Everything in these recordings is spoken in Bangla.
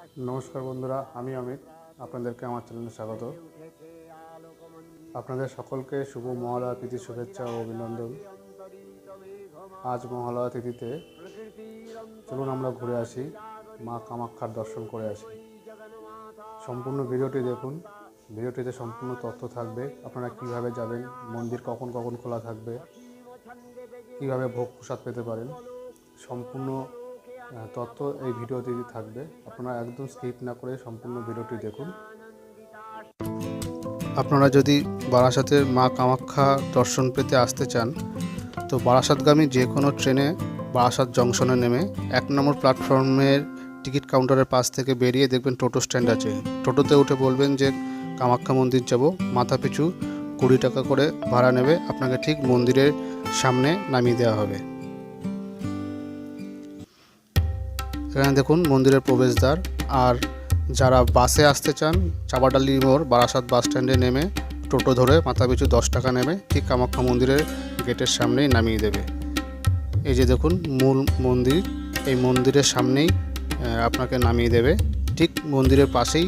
নমস্কার বন্ধুরা, আমি অমিত। আপনাদেরকে আমার চ্যানেলে স্বাগত। আপনাদের সকলকে শুভ মহালয়া তিথির শুভেচ্ছা ও অভিনন্দন। আজ মহালয়া তিথিতে চলুন আমরা ঘুরে আসি, মা কামাক্ষার দর্শন করে আসি। সম্পূর্ণ ভিডিওটি দেখুন। ভিডিওটিতে সম্পূর্ণ তথ্য থাকবে। আপনারা কীভাবে যাবেন, মন্দির কখন কখন খোলা থাকবে, কীভাবে ভোগ প্রসাদ পেতে পারেন, সম্পূর্ণ তথ্য এই ভিডিওতে থাকবে, আপনারা একদম স্কিপ না করে সম্পূর্ণ ভিডিওটি দেখুন। আপনারা যদি বারাসাতের মা কামাখ্যা দর্শন পেতে আসতে চান, তো বারাসাতগামী যে কোনো ট্রেনে বারাসাত জংশনে নেমে এক নম্বর প্ল্যাটফর্মের টিকিট কাউন্টারের পাশ থেকে বেরিয়ে দেখবেন টোটো স্ট্যান্ড আছে। টোটোতে উঠে বলবেন যে, কামাখ্যা মন্দির যাব। মাথা পিছু কুড়ি টাকা করে ভাড়া নেবে। আপনাকে ঠিক মন্দিরের সামনে নামিয়ে দেওয়া হবে। এখানে দেখুন মন্দিরের প্রবেশদ্বার। আর যারা বাসে আসতে চান চাপাডালি মোড়, বারাসাত বাস স্ট্যান্ডে নেমে টোটো ধরে মাথা পিছু দশ টাকা নেবে, ঠিক কামাখ্যা মন্দিরের গেটের সামনেই নামিয়ে দেবে। এই যে দেখুন, মূল মন্দির, এই মন্দিরের সামনেই আপনাকে নামিয়ে দেবে। ঠিক মন্দিরের পাশেই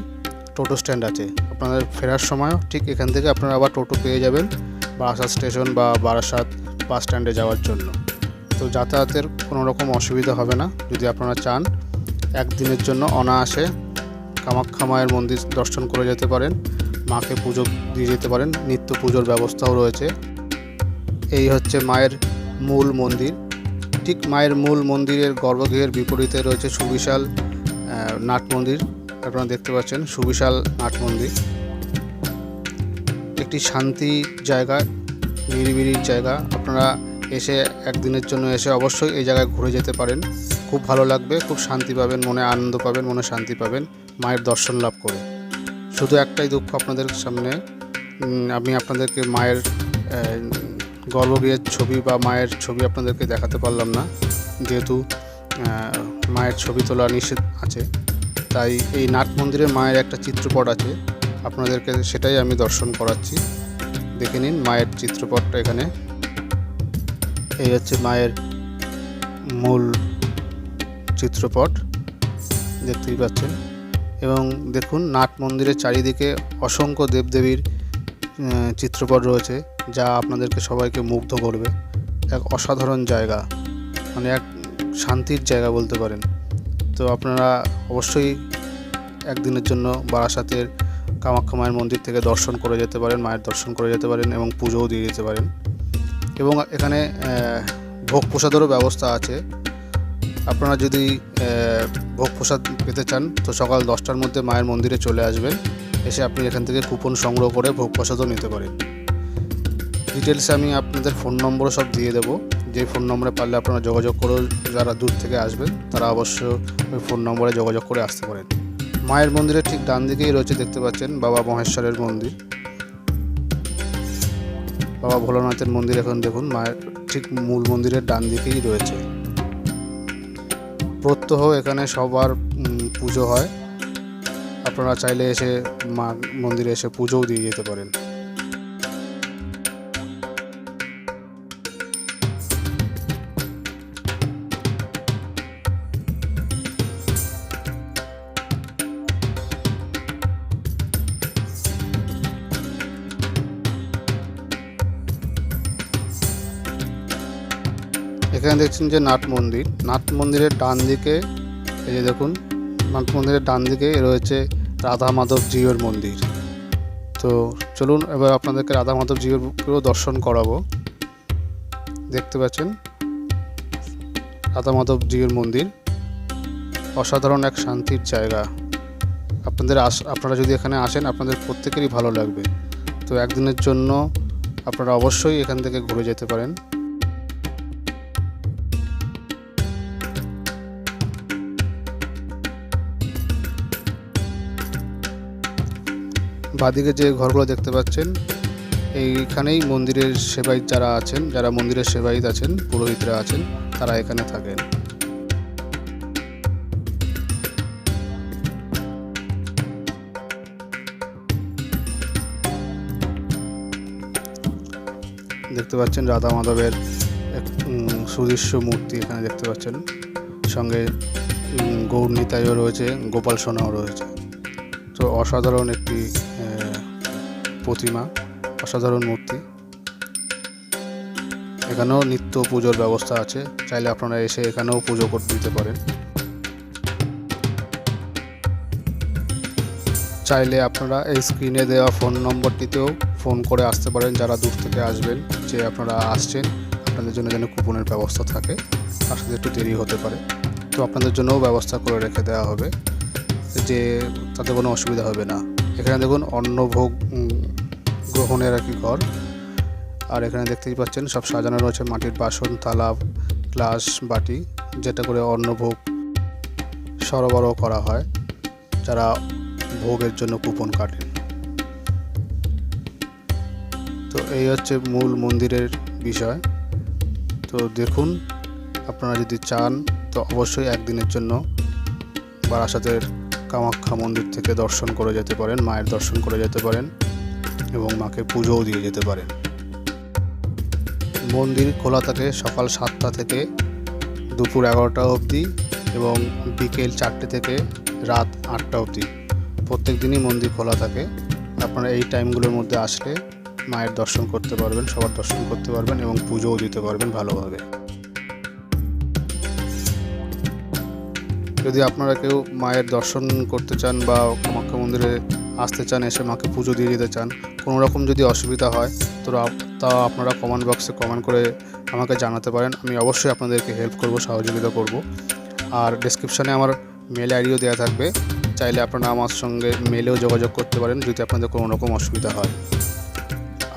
টোটো স্ট্যান্ড আছে। আপনাদের ফেরার সময়ও ঠিক এখান থেকে আপনারা আবার টোটো পেয়ে যাবেন বারাসাত স্টেশন বা বারাসাত বাস স্ট্যান্ডে যাওয়ার জন্য। তো যাতায়াতের কোনো রকম অসুবিধা হবে না। যদি আপনারা চান একদিনের জন্য অনায়াসে কামাখ্যা মায়ের মন্দির দর্শন করে যেতে পারেন, মাকে পুজো দিয়ে যেতে পারেন, নিত্য পুজোর ব্যবস্থাও রয়েছে। এই হচ্ছে মায়ের মূল মন্দির। ঠিক মায়ের মূল মন্দিরের গর্ভগৃহের বিপরীতে রয়েছে সুবিশাল নাট মন্দির। আপনারা দেখতে পাচ্ছেন সুবিশাল নাট মন্দির। একটি শান্তি জায়গা নিরিবিলির জায়গা। আপনারা এসে একদিনের জন্য এসে অবশ্যই এই জায়গায় ঘুরে যেতে পারেন। খুব ভালো লাগবে, খুব শান্তি পাবেন, মনে আনন্দ পাবেন, মনে শান্তি পাবেন, মায়ের দর্শন লাভ করে। শুধু একটাই দুঃখ আপনাদের সামনে আমি আপনাদেরকে মায়ের গর্ভগৃহের ছবি বা মায়ের ছবি আপনাদেরকে দেখাতে পারলাম না। যেহেতু মায়ের ছবি তোলা নিষেধ আছে, তাই এই নাট মন্দিরে মায়ের একটা চিত্রপট আছে, আপনাদেরকে সেটাই আমি দর্শন করাচ্ছি। দেখে নিন মায়ের চিত্রপটটা এখানে। এই হচ্ছে মায়ের মূল চিত্রপট, দেখতেই পাচ্ছেন। এবং দেখুন, নাট মন্দিরের চারিদিকে অসংখ্য দেবদেবীর চিত্রপট রয়েছে, যা আপনাদেরকে সবাইকে মুগ্ধ করবে। এক অসাধারণ জায়গা মানে এক শান্তির জায়গা বলতে পারেন। তো আপনারা অবশ্যই একদিনের জন্য বারাসাতের কামাখ্যা মায়ের মন্দির থেকে দর্শন করে যেতে পারেন, মায়ের দর্শন করে যেতে পারেন এবং পুজোও দিয়ে যেতে পারেন। এবং এখানে ভোগ প্রসাদেরও ব্যবস্থা আছে। আপনারা যদি ভোগ প্রসাদ পেতে চান, তো সকাল দশটার মধ্যে মায়ের মন্দিরে চলে আসবেন। এসে আপনি এখান থেকে কুপন সংগ্রহ করে ভোগ প্রসাদও নিতে পারেন। ডিটেলসে আমি আপনাদের ফোন নম্বরও সব দিয়ে দেবো। যে ফোন নম্বরে পারলে আপনারা যোগাযোগ করে যারা দূর থেকে আসবেন, তারা অবশ্য ওই ফোন নম্বরে যোগাযোগ করে আসতে পারেন। মায়ের মন্দিরের ঠিক ডান দিকেই রয়েছে দেখতে পাচ্ছেন, বাবা মহেশ্বরের মন্দির। বাবা ভোলানাথের মন্দির এখন দেখুন, মায়ের ঠিক মূল মন্দিরের ডান দিকেই রয়েছে। প্রত্যহ এখানে সবার পুজো হয়। আপনারা চাইলে এসে মা মন্দিরে এসে পুজোও দিয়ে যেতে পারেন। এখানে দেখছেন যে নাট মন্দির। নাট মন্দিরের ডান দিকে, এই যে দেখুন, নাট মন্দিরের ডান দিকে রয়েছে রাধা মাধব জিউর মন্দির। তো চলুন এবার আপনাদেরকে রাধা মাধব জিউরকেও দর্শন করাবো। দেখতে পাচ্ছেন? রাধা মাধব জিউর মন্দির। অসাধারণ এক শান্তির জায়গা। আপনাদের আস, আপনারা যদি এখানে আসেন, আপনাদের প্রত্যেকেরই ভালো লাগবে। তো একদিনের জন্য আপনারা অবশ্যই এখান থেকে ঘুরে যেতে পারেন। বাদিকে যে ঘরগুলো দেখতে পাচ্ছেন, এইখানেই মন্দিরের সেবায়িত যারা আছেন, যারা মন্দিরের সেবায়িত আছেন, পুরোহিতরা আছেন, তারা এখানে থাকেন। দেখতে পাচ্ছেন রাধা মাধবের এক সুদৃশ্য মূর্তি এখানে দেখতে পাচ্ছেন। সঙ্গে গৌর নিতাইও রয়েছে, গোপাল সোনাও রয়েছে। তো অসাধারণ একটি প্রতিমা, অসাধারণ মূর্তি। এখানেও নিত্য পুজোর ব্যবস্থা আছে, চাইলে আপনারা এসে এখানেও পুজো করতে দিতে পারেন। চাইলে আপনারা এই স্ক্রিনে দেওয়া ফোন নম্বরটিতেও ফোন করে আসতে পারেন যারা দূর থেকে আসবেন, যে আপনারা আসছেন, আপনাদের জন্য যেন কুপনের ব্যবস্থা থাকে সাথে একটু দেরি হতে পারে। তো আপনাদের জন্যও ব্যবস্থা করে রেখে দেওয়া হবে, যে তাতে কোনো অসুবিধা হবে না। এখানে দেখুন অন্নভোগ গ্রহণের আর কি ঘর। আর এখানে দেখতেই পাচ্ছেন সব সাজানো রয়েছে, মাটির বাসন থালা গ্লাস, বাটি, যেটা করে অন্নভোগ সরবরাহ করা হয়, যারা ভোগের জন্য কুপন কাটেন। তো এই হচ্ছে মূল মন্দিরের বিষয়। তো দেখুন, আপনারা যদি চান, তো অবশ্যই একদিনের জন্য বারাসাতের কামাখ্যা মন্দির থেকে দর্শন করে যেতে পারেন, মায়ের দর্শন করে যেতে পারেন এবং মাকে পুজোও দিয়ে যেতে পারেন। মন্দির খোলা থাকে সকাল সাতটা থেকে দুপুর এগারোটা অবধি এবং বিকেল চারটে থেকে রাত আটটা অবধি। প্রত্যেক দিনই মন্দির খোলা থাকে। আপনারা এই টাইমগুলোর মধ্যে আসলে মায়ের দর্শন করতে পারবেন, সবার দর্শন করতে পারবেন এবং পুজোও দিতে পারবেন ভালোভাবে। যদি আপনারা কেউ মায়ের দর্শন করতে চান বা কামাখ্যা মন্দিরে আসতে চান, এসে মাকে পুজো দিয়ে যেতে চান, কোনো রকম যদি অসুবিধা হয়, তো তা আপনারা কমেন্ট বক্সে কমেন্ট করে আমাকে জানাতে পারেন। আমি অবশ্যই আপনাদেরকে হেল্প করব, সহযোগিতা করব। আর ডেসক্রিপশানে আমার মেল আইডিও দেওয়া থাকবে। চাইলে আপনারা আমার সঙ্গে মেলেও যোগাযোগ করতে পারেন, যদি আপনাদের কোনো রকম অসুবিধা হয়।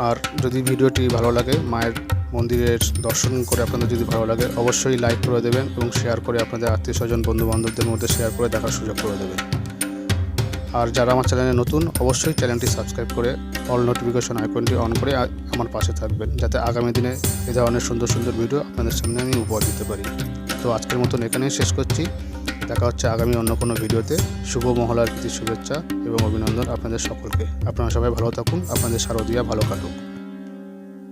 আর যদি ভিডিওটি ভালো লাগে, মায়ের মন্দিরের দর্শন করে আপনাদের যদি ভালো লাগে, অবশ্যই লাইক করে দেবেন এবং শেয়ার করে আপনাদের আত্মীয় স্বজন বন্ধু বান্ধবদের মধ্যে শেয়ার করে দেখার সুযোগ করে দেবেন। আর যারা আমার চ্যানেলে নতুন, অবশ্যই চ্যানেলটি সাবস্ক্রাইব করে অল নোটিফিকেশন আইকনটি অন করে আমার পাশে থাকবেন, যাতে আগামী দিনে এ ধরনের সুন্দর সুন্দর ভিডিও আপনাদের সামনে আমি উপহার দিতে পারি। তো আজকের মতন এখানেই শেষ করছি। দেখা হচ্ছে আগামী অন্য কোনো ভিডিওতে শুভ মহলার প্রীতি, শুভেচ্ছা এবং অভিনন্দন আপনাদের সকলকে। আপনারা সবাই ভালো থাকুন, আপনাদের শারদিয়া ভালো কাটুক।